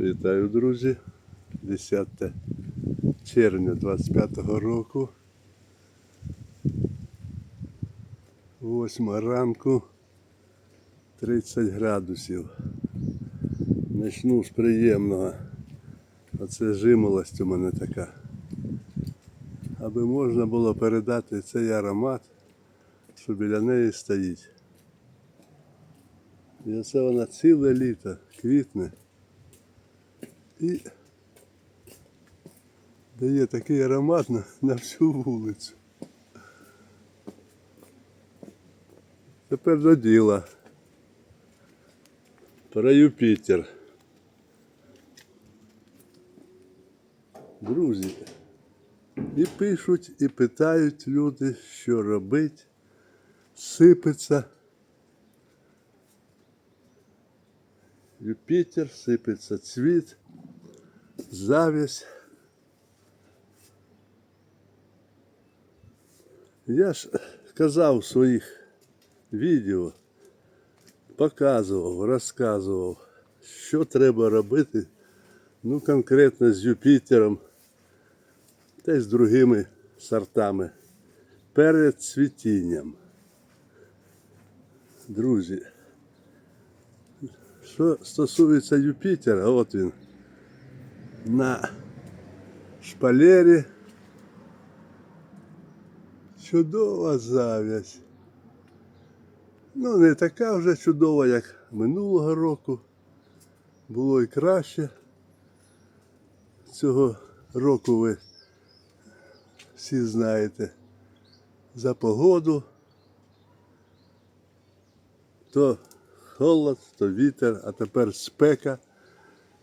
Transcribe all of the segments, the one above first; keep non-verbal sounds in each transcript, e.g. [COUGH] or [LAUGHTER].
Вітаю, друзі. 10 червня 25 року. 8 ранку 30 градусів. Начну з приємного. Оце жимолость у мене така. Аби можна було передати цей аромат, що біля неї стоїть. І оце вона ціле літо квітне. І дає такий аромат на, на всю вулицю. Тепер до діла. Про Юпітер. Друзі, і пишуть, і питають люди, що робить, сипеться. Юпітер, сипеться цвіт, завість. Я ж казав в своїх відео, показував, розказував, що треба робити, ну конкретно з Юпітером та й з другими сортами перед цвітінням. Друзі, що стосується Юпітера, от він на шпалері. Чудова зав'язь. Ну, не така вже чудова, як минулого року. Було і краще. Цього року ви всі знаєте за погоду. То холод, то вітер, а тепер спека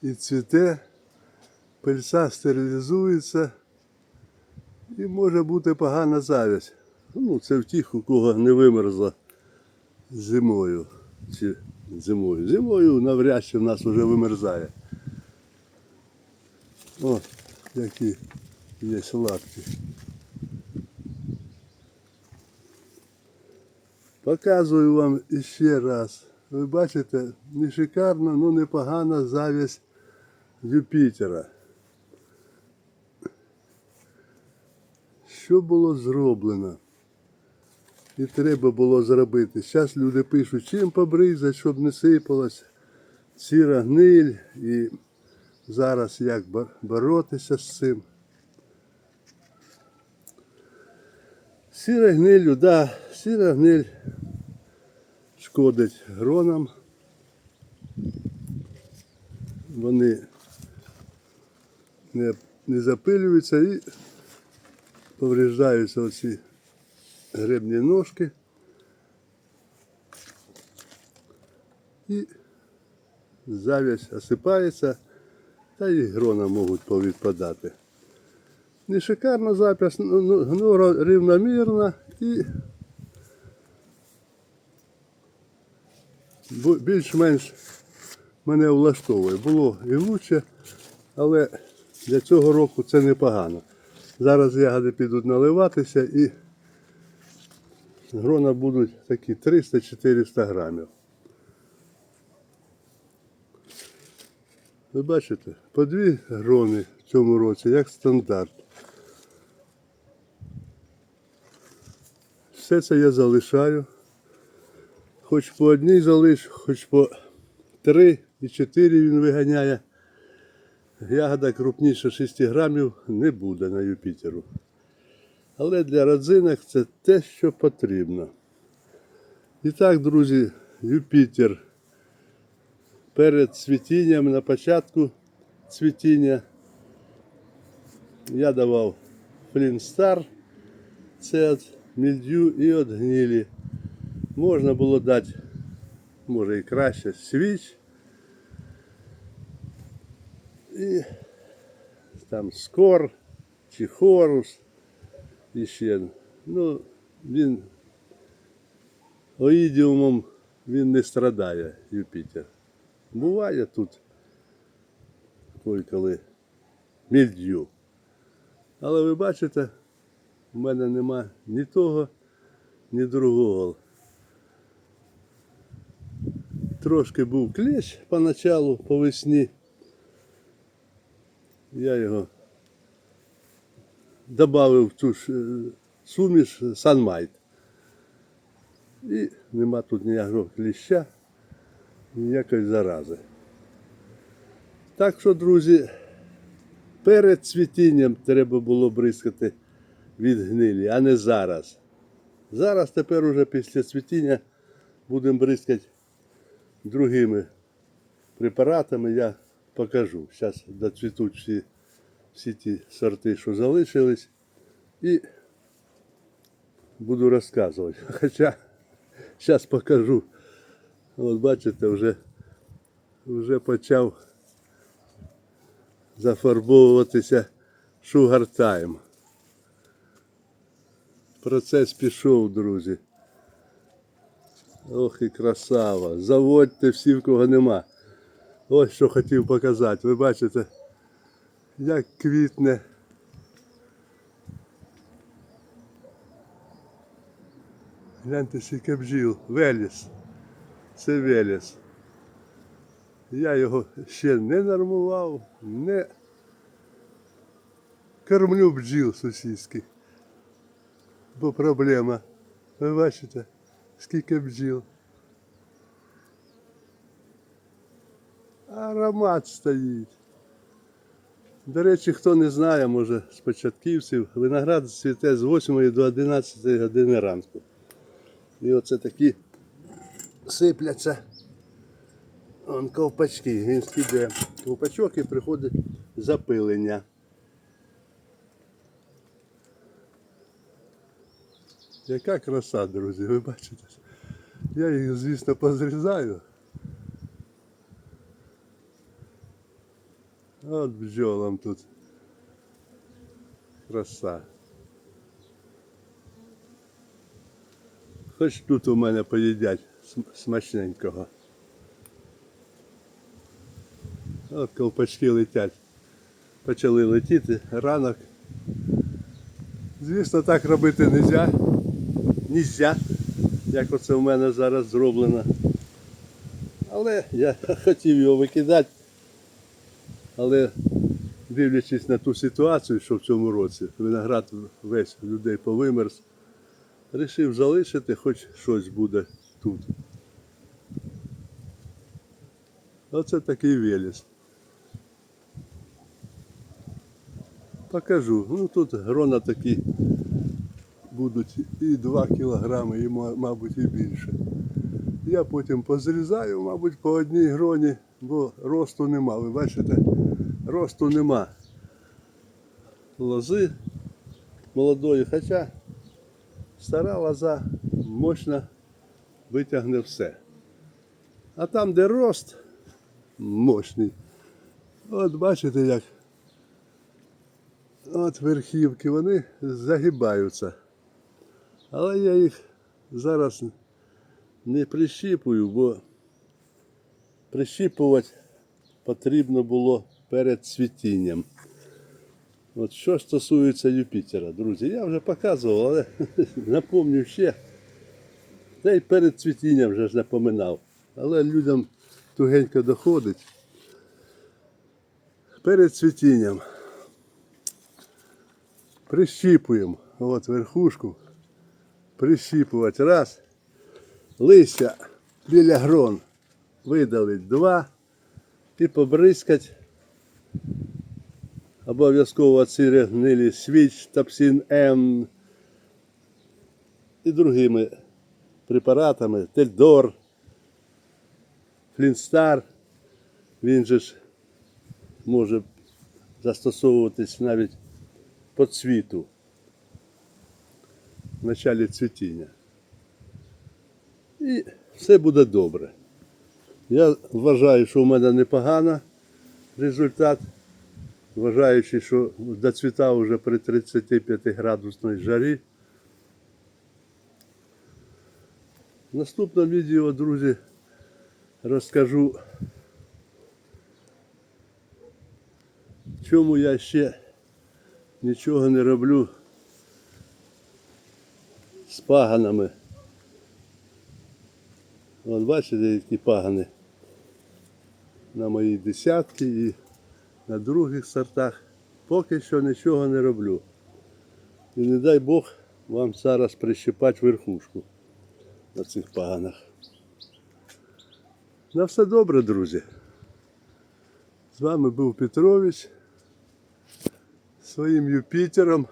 і цвіте, пильця стерилізується і може бути погана завість. Ну, це в тих, у кого не вимерзла зимою. Чи зимою. Зимою навряд чи в нас вже вимерзає. О, які є лапки. Показую вам іще раз. Ви бачите, не шикарна, ну непогана завість Юпітера. Що було зроблено? І треба було зробити. Зараз люди пишуть, чим побризати, щоб не сипалось сіра гниль і зараз як боротися з цим. Сіра гнилю, да, сіра гниль шкодить гронам. Вони не, не запилюються і повреждаються оці гребні ножки. І завість осипається, та і грона можуть повідпадати. Не шикарна запись, ну, ну, ну, рівномірна і більш-менш мене влаштовує. Було і лучше, але для цього року це непогано. Зараз ягоди підуть наливатися і грона будуть такі 300-400 грамів. Ви бачите, по дві грони в цьому році, як стандарт. Все це я залишаю. Хоч по одній залиш, хоч по три і чотири він виганяє. Ягода крупніше 6 грамів не буде на Юпітеру. Але для родзинок це те, що потрібно. І так, друзі, Юпітер перед цвітінням на початку цвітіння я давав Флінстар, це від мільдю і від гнилі. Можна було дати, може і краще, свіч. І там скор чи хорус. І ще. Ну, він оїдіумом він не страдає, Юпітер. Буває тут коли мільдю. Але ви бачите, в мене нема ні того, ні другого. Трошки був клещ поначалу, по весні. Я його додав в цю ж е, суміш Sunmite. І нема тут ніякого кліща, ніякої зарази. Так що, друзі, перед цвітінням треба було бризкати від гнилі, а не зараз. Зараз тепер уже після цвітіння будемо бризкати другими препаратами. Я покажу. Зараз доцвітуть всі, всі ті сорти, що залишились. І буду розказувати. [LAUGHS] Хоча зараз покажу. От бачите, вже, вже почав зафарбовуватися Time. Процес пішов, друзі. Ох і красава. Заводьте всі, в кого нема. Ось що хотів показати. Ви бачите, як квітне. Гляньте, скільки бджіл. Веліс. Це Веліс. Я його ще не нормував, не кормлю бджіл сусідських. Бо проблема. Ви бачите, скільки бджіл. Аромат стоїть. До речі, хто не знає, може з початківців, виноград цвіте з 8 до 11 години ранку. І оце такі сипляться. Он ковпачки, він скидає ковпачок і приходить запилення. Яка краса, друзі, ви бачите? Я їх, звісно, позрізаю. От бджолам тут. Краса. Хоч тут у мене поїдять смачненького. От ковпачки летять. Почали летіти ранок. Звісно, так робити не можна. Нельзя, як оце в мене зараз зроблено. Але я [LAUGHS] хотів його викидати. Але дивлячись на ту ситуацію, що в цьому році виноград весь людей повимерз, вирішив залишити, хоч щось буде тут. Оце такий веліс. Покажу. Ну тут грона такі будуть і 2 кілограми, і, мабуть, і більше. Я потім позрізаю, мабуть, по одній гроні, бо росту нема. Ви бачите, росту нема. Лози молодої, хоча стара лоза мощно витягне все. А там, де рост мощний, от бачите, як от верхівки, вони загибаються. Але я їх зараз не прищіпую, бо прищіпувати потрібно було перед цвітінням. От що стосується Юпітера, друзі, я вже показував, але [LAUGHS] напомню ще. Та й перед цвітінням вже ж напоминав. Але людям тугенько доходить. Перед цвітінням прищіпуємо от верхушку, прищіпувати раз, листя біля грон. Видалить два. І побризкать. Обов'язково ці гнилі свіч, тапсин М. І другими препаратами, Тельдор, Флінстар, він же ж може застосовуватись навіть по цвіту началі цвітіння. І все буде добре. Я вважаю, що в мене непогано результат, вважаючи, що доцвітав вже при 35 градусній жарі. В наступному відео, друзі, розкажу, чому я ще нічого не роблю з паганами. От бачите, які пагани на моїй десятки і на других сортах. Поки що нічого не роблю. І не дай Бог вам зараз прищипати верхушку на цих паганах. На все добре, друзі. З вами був Петрович своїм Юпітером.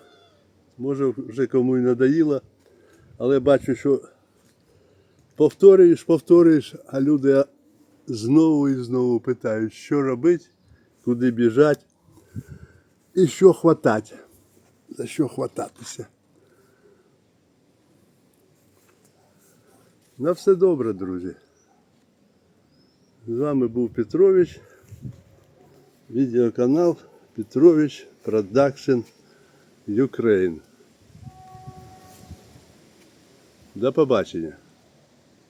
Може вже кому й надоїло, але бачу, що повторюєш, повторюєш, а люди знову і знову питають, що робити, куди біжать і що хватати. За що хвататися. На все добре, друзі. З вами був Петрович. Відеоканал Петрович Продакшн Ukraine. До побачення.